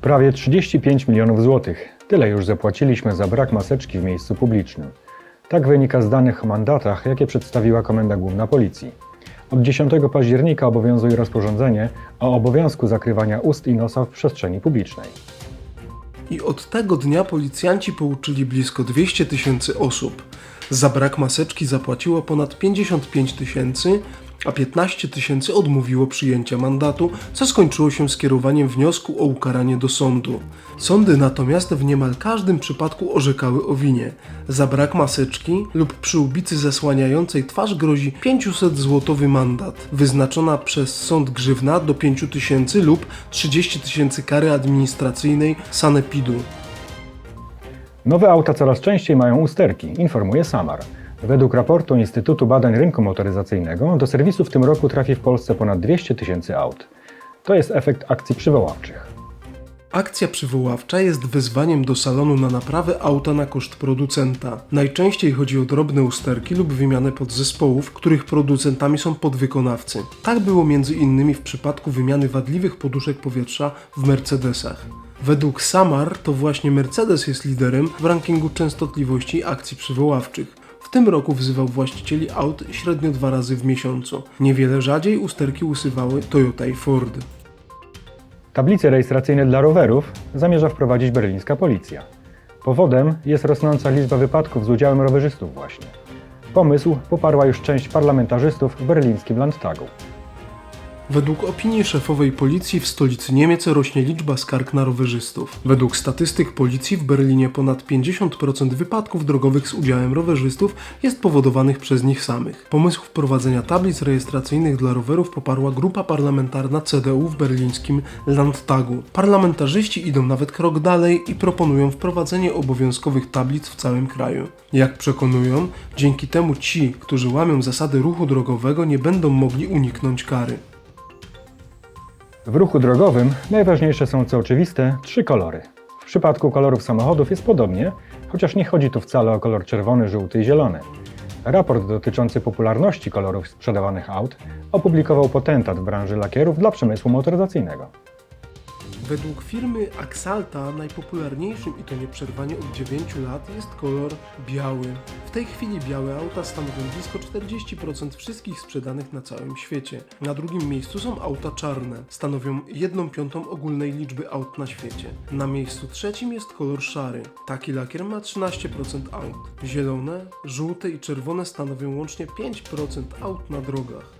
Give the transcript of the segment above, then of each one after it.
Prawie 35 milionów złotych. Tyle już zapłaciliśmy za brak maseczki w miejscu publicznym. Tak wynika z danych o mandatach, jakie przedstawiła Komenda Główna Policji. Od 10 października obowiązuje rozporządzenie o obowiązku zakrywania ust i nosa w przestrzeni publicznej. I od tego dnia policjanci pouczyli blisko 200 tysięcy osób. Za brak maseczki zapłaciło ponad 55 tysięcy, a 15 tysięcy odmówiło przyjęcia mandatu, co skończyło się skierowaniem wniosku o ukaranie do sądu. Sądy natomiast w niemal każdym przypadku orzekały o winie. Za brak maseczki lub przyłbicy zasłaniającej twarz grozi 500 złotowy mandat, wyznaczona przez sąd grzywna do 5 tysięcy lub 30 tysięcy kary administracyjnej sanepidu. Nowe auta coraz częściej mają usterki, informuje Samar. Według raportu Instytutu Badań Rynku Motoryzacyjnego do serwisu w tym roku trafi w Polsce ponad 200 tysięcy aut. To jest efekt akcji przywoławczych. Akcja przywoławcza jest wezwaniem do salonu na naprawę auta na koszt producenta. Najczęściej chodzi o drobne usterki lub wymianę podzespołów, których producentami są podwykonawcy. Tak było innymi w przypadku wymiany wadliwych poduszek powietrza w Mercedesach. Według Samar to właśnie Mercedes jest liderem w rankingu częstotliwości akcji przywoławczych. Tym roku wzywał właścicieli aut średnio dwa razy w miesiącu. Niewiele rzadziej usterki usywały Toyota i Ford. Tablice rejestracyjne dla rowerów zamierza wprowadzić berlińska policja. Powodem jest rosnąca liczba wypadków z udziałem rowerzystów właśnie. Pomysł poparła już część parlamentarzystów w berlińskim Landtagu. Według opinii szefowej policji w stolicy Niemiec rośnie liczba skarg na rowerzystów. Według statystyk policji w Berlinie ponad 50% wypadków drogowych z udziałem rowerzystów jest powodowanych przez nich samych. Pomysł wprowadzenia tablic rejestracyjnych dla rowerów poparła grupa parlamentarna CDU w berlińskim Landtagu. Parlamentarzyści idą nawet krok dalej i proponują wprowadzenie obowiązkowych tablic w całym kraju. Jak przekonują, dzięki temu ci, którzy łamią zasady ruchu drogowego, nie będą mogli uniknąć kary. W ruchu drogowym najważniejsze są, co oczywiste, trzy kolory. W przypadku kolorów samochodów jest podobnie, chociaż nie chodzi tu wcale o kolor czerwony, żółty i zielony. Raport dotyczący popularności kolorów sprzedawanych aut opublikował potentat w branży lakierów dla przemysłu motoryzacyjnego. Według firmy Axalta najpopularniejszym i to nieprzerwanie od 9 lat jest kolor biały. W tej chwili białe auta stanowią blisko 40% wszystkich sprzedanych na całym świecie. Na drugim miejscu są auta czarne, stanowią 1 piątą ogólnej liczby aut na świecie. Na miejscu trzecim jest kolor szary. Taki lakier ma 13% aut. Zielone, żółte i czerwone stanowią łącznie 5% aut na drogach.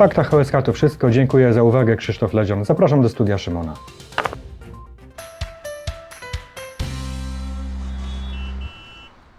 Faktach OSK to wszystko. Dziękuję za uwagę. Krzysztof Ledzion. Zapraszam do studia Szymona.